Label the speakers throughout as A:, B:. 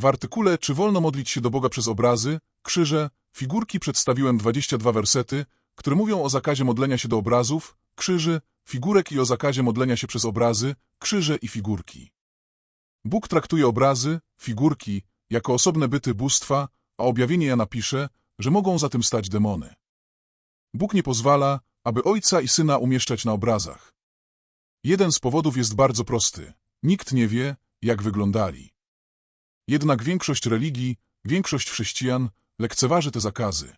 A: W artykule Czy wolno modlić się do Boga przez obrazy, krzyże, figurki przedstawiłem 22 wersety, które mówią o zakazie modlenia się do obrazów, krzyży, figurek i o zakazie modlenia się przez obrazy, krzyże i figurki. Bóg traktuje obrazy, figurki, jako osobne byty bóstwa, a objawienie Jana pisze, że mogą za tym stać demony. Bóg nie pozwala, aby ojca i syna umieszczać na obrazach. Jeden z powodów jest bardzo prosty. Nikt nie wie, jak wyglądali. Jednak większość religii, większość chrześcijan lekceważy te zakazy.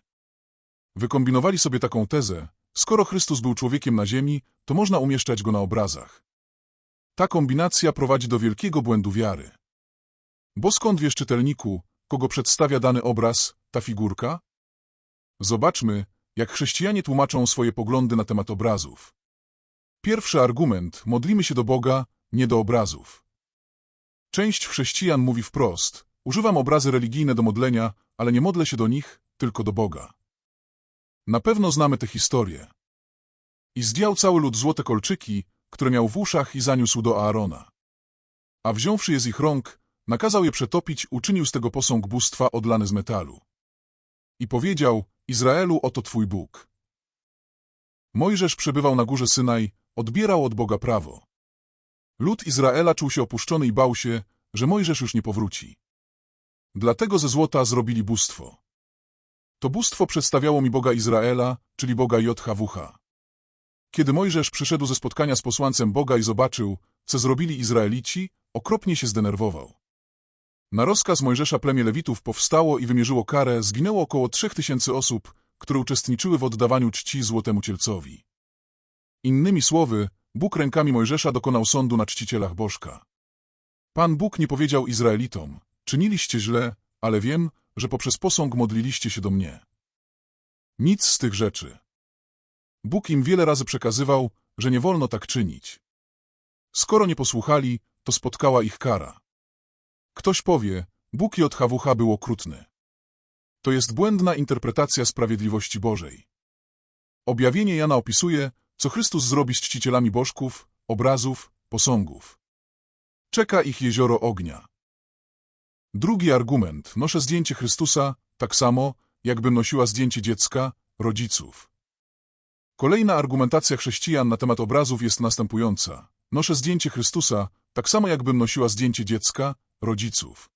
A: Wykombinowali sobie taką tezę, skoro Chrystus był człowiekiem na ziemi, to można umieszczać go na obrazach. Ta kombinacja prowadzi do wielkiego błędu wiary. Bo skąd wiesz czytelniku, kogo przedstawia dany obraz, ta figurka? Zobaczmy, jak chrześcijanie tłumaczą swoje poglądy na temat obrazów. Pierwszy argument, modlimy się do Boga, nie do obrazów. Część chrześcijan mówi wprost, używam obrazy religijne do modlenia, ale nie modlę się do nich, tylko do Boga. Na pewno znamy tę historię. I zdjął cały lud złote kolczyki, które miał w uszach i zaniósł do Aarona. A wziąwszy je z ich rąk, nakazał je przetopić, uczynił z tego posąg bóstwa odlany z metalu. I powiedział, Izraelu, oto twój Bóg. Mojżesz przebywał na górze Synaj, odbierał od Boga prawo. Lud Izraela czuł się opuszczony i bał się, że Mojżesz już nie powróci. Dlatego ze złota zrobili bóstwo. To bóstwo przedstawiało mi Boga Izraela, czyli Boga JHWH. Kiedy Mojżesz przyszedł ze spotkania z posłancem Boga i zobaczył, co zrobili Izraelici, okropnie się zdenerwował. Na rozkaz Mojżesza plemię Lewitów powstało i wymierzyło karę, zginęło około trzech tysięcy osób, które uczestniczyły w oddawaniu czci złotemu cielcowi. Innymi słowy, Bóg rękami Mojżesza dokonał sądu na czcicielach Bożka. Pan Bóg nie powiedział Izraelitom, czyniliście źle, ale wiem, że poprzez posąg modliliście się do mnie. Nic z tych rzeczy. Bóg im wiele razy przekazywał, że nie wolno tak czynić. Skoro nie posłuchali, to spotkała ich kara. Ktoś powie, Bóg JHWH był okrutny. To jest błędna interpretacja sprawiedliwości Bożej. Objawienie Jana opisuje, co Chrystus zrobi z czcicielami bożków, obrazów, posągów. Czeka ich jezioro ognia. Drugi argument. Noszę zdjęcie Chrystusa, tak samo, jakbym nosiła zdjęcie dziecka, rodziców. Kolejna argumentacja chrześcijan na temat obrazów jest następująca. Noszę zdjęcie Chrystusa, tak samo jakbym nosiła zdjęcie dziecka, rodziców.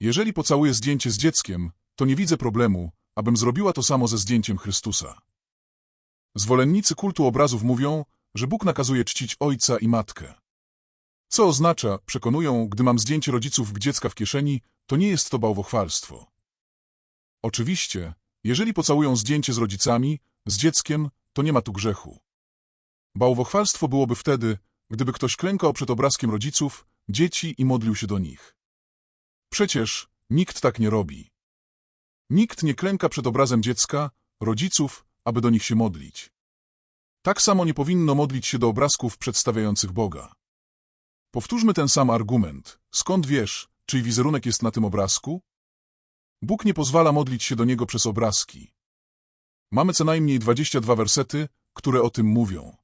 A: Jeżeli pocałuję zdjęcie z dzieckiem, to nie widzę problemu, abym zrobiła to samo ze zdjęciem Chrystusa. Zwolennicy kultu obrazów mówią, że Bóg nakazuje czcić ojca i matkę. Co oznacza, przekonują, gdy mam zdjęcie rodziców dziecka w kieszeni, to nie jest to bałwochwalstwo. Oczywiście, jeżeli pocałują zdjęcie z rodzicami, z dzieckiem, to nie ma tu grzechu. Bałwochwalstwo byłoby wtedy, gdyby ktoś klękał przed obrazkiem rodziców, dzieci i modlił się do nich. Przecież nikt tak nie robi. Nikt nie klęka przed obrazem dziecka, rodziców, aby do nich się modlić. Tak samo nie powinno modlić się do obrazków przedstawiających Boga. Powtórzmy ten sam argument. Skąd wiesz, czyj wizerunek jest na tym obrazku? Bóg nie pozwala modlić się do niego przez obrazki. Mamy co najmniej 22 wersety, które o tym mówią.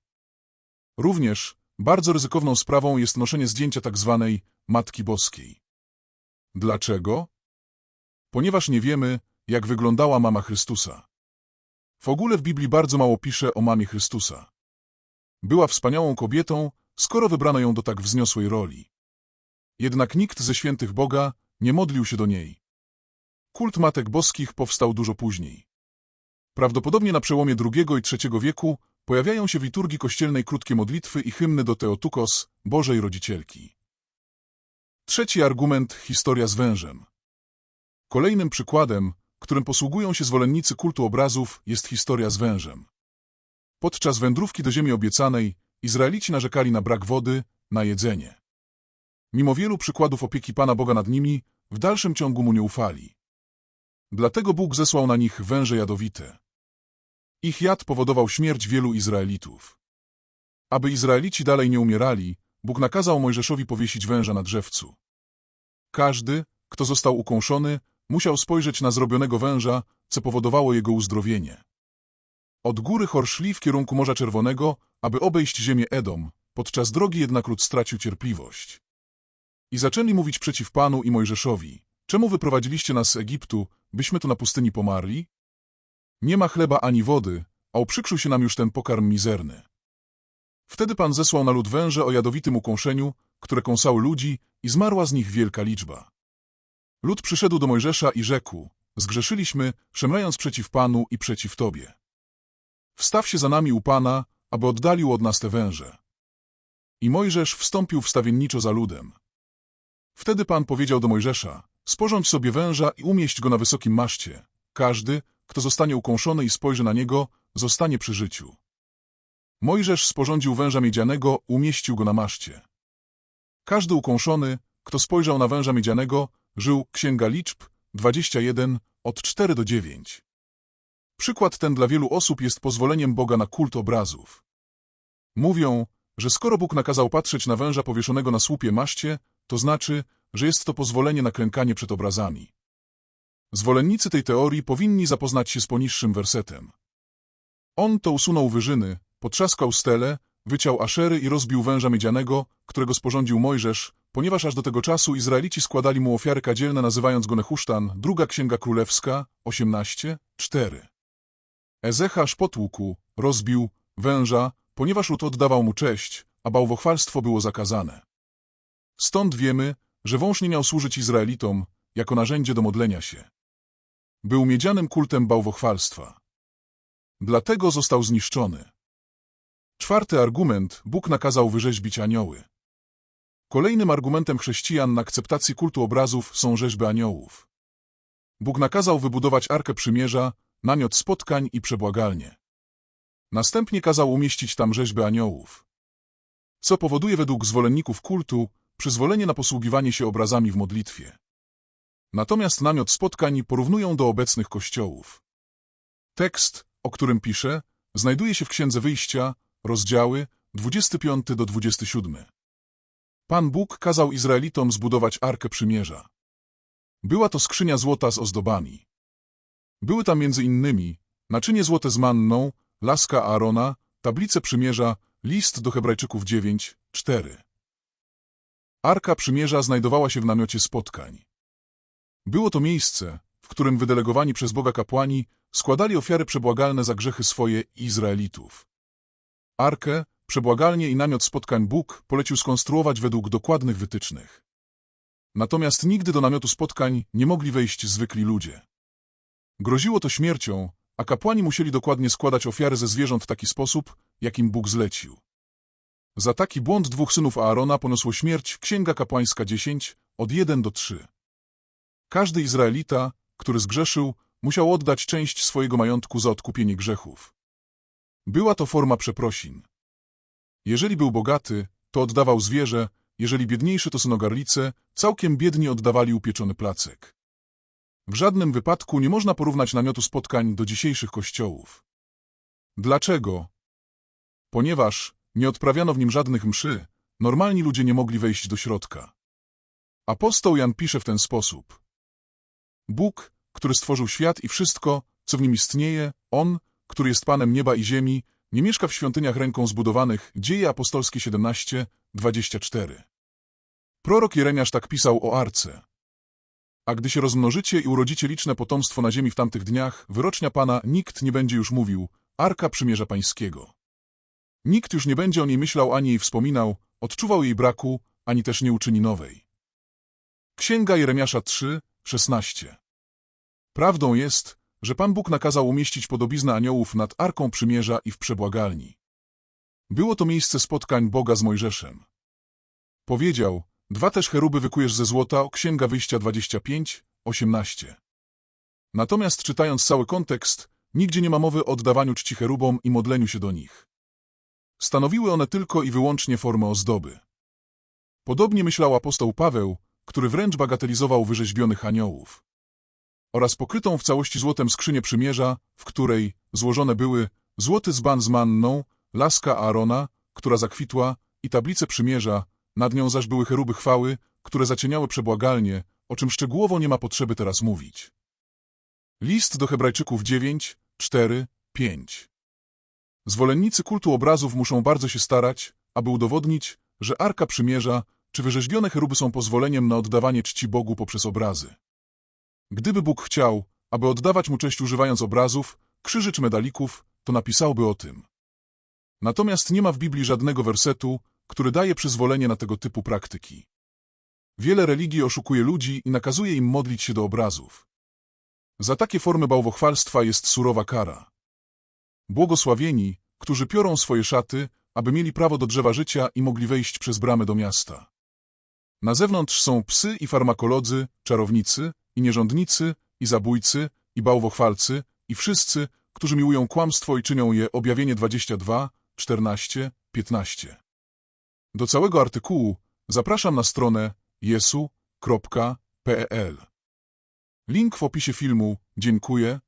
A: Również bardzo ryzykowną sprawą jest noszenie zdjęcia tak zwanej Matki Boskiej. Dlaczego? Ponieważ nie wiemy, jak wyglądała mama Chrystusa. W ogóle w Biblii bardzo mało pisze o mamie Chrystusa. Była wspaniałą kobietą, skoro wybrano ją do tak wzniosłej roli. Jednak nikt ze świętych Boga nie modlił się do niej. Kult Matek Boskich powstał dużo później. Prawdopodobnie na przełomie II i III wieku pojawiają się w liturgii kościelnej krótkie modlitwy i hymny do Teotukos, Bożej Rodzicielki. Trzeci argument – historia z wężem. Kolejnym przykładem, którym posługują się zwolennicy kultu obrazów, jest historia z wężem. Podczas wędrówki do ziemi obiecanej Izraelici narzekali na brak wody, na jedzenie. Mimo wielu przykładów opieki Pana Boga nad nimi, w dalszym ciągu mu nie ufali. Dlatego Bóg zesłał na nich węże jadowite. Ich jad powodował śmierć wielu Izraelitów. Aby Izraelici dalej nie umierali, Bóg nakazał Mojżeszowi powiesić węża na drzewcu. Każdy, kto został ukąszony, musiał spojrzeć na zrobionego węża, co powodowało jego uzdrowienie. Od góry Hor szli w kierunku Morza Czerwonego, aby obejść ziemię Edom, podczas drogi jednak lud stracił cierpliwość. I zaczęli mówić przeciw Panu i Mojżeszowi. Czemu wyprowadziliście nas z Egiptu, byśmy tu na pustyni pomarli? Nie ma chleba ani wody, a uprzykrzył się nam już ten pokarm mizerny. Wtedy Pan zesłał na lud węże o jadowitym ukąszeniu, które kąsały ludzi i zmarła z nich wielka liczba. Lud przyszedł do Mojżesza i rzekł, zgrzeszyliśmy, szemrając przeciw Panu i przeciw Tobie. Wstaw się za nami u Pana, aby oddalił od nas te węże. I Mojżesz wstąpił wstawienniczo za ludem. Wtedy Pan powiedział do Mojżesza, sporządź sobie węża i umieść go na wysokim maszcie. Każdy, kto zostanie ukąszony i spojrzy na niego, zostanie przy życiu. Mojżesz sporządził węża miedzianego, umieścił go na maszcie. Każdy ukąszony, kto spojrzał na węża miedzianego, żył Księga Liczb 21 od 4 do 9. Przykład ten dla wielu osób jest pozwoleniem Boga na kult obrazów. Mówią, że skoro Bóg nakazał patrzeć na węża powieszonego na słupie maszcie, to znaczy, że jest to pozwolenie na klękanie przed obrazami. Zwolennicy tej teorii powinni zapoznać się z poniższym wersetem. On to usunął wyżyny, potrzaskał stele, wyciął aszery i rozbił węża miedzianego, którego sporządził Mojżesz, ponieważ aż do tego czasu Izraelici składali mu ofiary kadzielne nazywając go Nehusztan, druga księga królewska, 18, 4. Ezechasz potłukł, rozbił węża, ponieważ lud oddawał mu cześć, a bałwochwalstwo było zakazane. Stąd wiemy, że wąż nie miał służyć Izraelitom jako narzędzie do modlenia się. Był miedzianym kultem bałwochwalstwa. Dlatego został zniszczony. Czwarty argument, Bóg nakazał wyrzeźbić anioły. Kolejnym argumentem chrześcijan na akceptacji kultu obrazów są rzeźby aniołów. Bóg nakazał wybudować Arkę Przymierza, namiot spotkań i przebłagalnię. Następnie kazał umieścić tam rzeźby aniołów. Co powoduje według zwolenników kultu przyzwolenie na posługiwanie się obrazami w modlitwie. Natomiast namiot spotkań porównują do obecnych kościołów. Tekst, o którym piszę, znajduje się w Księdze Wyjścia, rozdziały 25 do 27. Pan Bóg kazał Izraelitom zbudować Arkę Przymierza. Była to skrzynia złota z ozdobami. Były tam między innymi naczynie złote z manną, laska Aarona, tablice przymierza, list do Hebrajczyków 9, 4. Arka Przymierza znajdowała się w namiocie spotkań. Było to miejsce, w którym wydelegowani przez Boga kapłani składali ofiary przebłagalne za grzechy swoje i Izraelitów. Arkę, przebłagalnie i namiot spotkań Bóg polecił skonstruować według dokładnych wytycznych. Natomiast nigdy do namiotu spotkań nie mogli wejść zwykli ludzie. Groziło to śmiercią, a kapłani musieli dokładnie składać ofiary ze zwierząt w taki sposób, jakim Bóg zlecił. Za taki błąd dwóch synów Aarona poniosło śmierć Księga Kapłańska 10, od 1 do 3. Każdy Izraelita, który zgrzeszył, musiał oddać część swojego majątku za odkupienie grzechów. Była to forma przeprosin. Jeżeli był bogaty, to oddawał zwierzę, jeżeli biedniejszy to synogarlice, całkiem biedni oddawali upieczony placek. W żadnym wypadku nie można porównać namiotu spotkań do dzisiejszych kościołów. Dlaczego? Ponieważ nie odprawiano w nim żadnych mszy, normalni ludzie nie mogli wejść do środka. Apostoł Jan pisze w ten sposób. Bóg, który stworzył świat i wszystko, co w nim istnieje, On, który jest Panem nieba i ziemi, nie mieszka w świątyniach ręką zbudowanych. Dzieje apostolskie 17, 24. Prorok Jeremiasz tak pisał o Arce. A gdy się rozmnożycie i urodzicie liczne potomstwo na ziemi w tamtych dniach, wyrocznia Pana, nikt nie będzie już mówił, Arka Przymierza Pańskiego. Nikt już nie będzie o niej myślał ani jej wspominał, odczuwał jej braku, ani też nie uczyni nowej. Księga Jeremiasza 3, 16 Prawdą jest, że Pan Bóg nakazał umieścić podobiznę aniołów nad Arką Przymierza i w przebłagalni. Było to miejsce spotkań Boga z Mojżeszem. Powiedział, dwa też cheruby wykujesz ze złota, Księga Wyjścia 25, 18. Natomiast czytając cały kontekst, nigdzie nie ma mowy o oddawaniu czci cherubom i modleniu się do nich. Stanowiły one tylko i wyłącznie formę ozdoby. Podobnie myślał apostoł Paweł, który wręcz bagatelizował wyrzeźbionych aniołów. Oraz pokrytą w całości złotem skrzynię przymierza, w której złożone były złoty zban z manną, laska Aarona, która zakwitła, i tablice przymierza, nad nią zaś były cheruby chwały, które zacieniały przebłagalnie, o czym szczegółowo nie ma potrzeby teraz mówić. List do Hebrajczyków 9, 4, 5 Zwolennicy kultu obrazów muszą bardzo się starać, aby udowodnić, że Arka Przymierza czy wyrzeźbione cheruby są pozwoleniem na oddawanie czci Bogu poprzez obrazy. Gdyby Bóg chciał, aby oddawać mu cześć używając obrazów, krzyży czy medalików, to napisałby o tym. Natomiast nie ma w Biblii żadnego wersetu, który daje przyzwolenie na tego typu praktyki. Wiele religii oszukuje ludzi i nakazuje im modlić się do obrazów. Za takie formy bałwochwalstwa jest surowa kara. Błogosławieni, którzy piorą swoje szaty, aby mieli prawo do drzewa życia i mogli wejść przez bramę do miasta. Na zewnątrz są psy i farmakolodzy, czarownicy, i nierządnicy, i zabójcy, i bałwochwalcy, i wszyscy, którzy miłują kłamstwo i czynią je objawienie 22, 14, 15. Do całego artykułu zapraszam na stronę jesu.pl. Link w opisie filmu. Dziękuję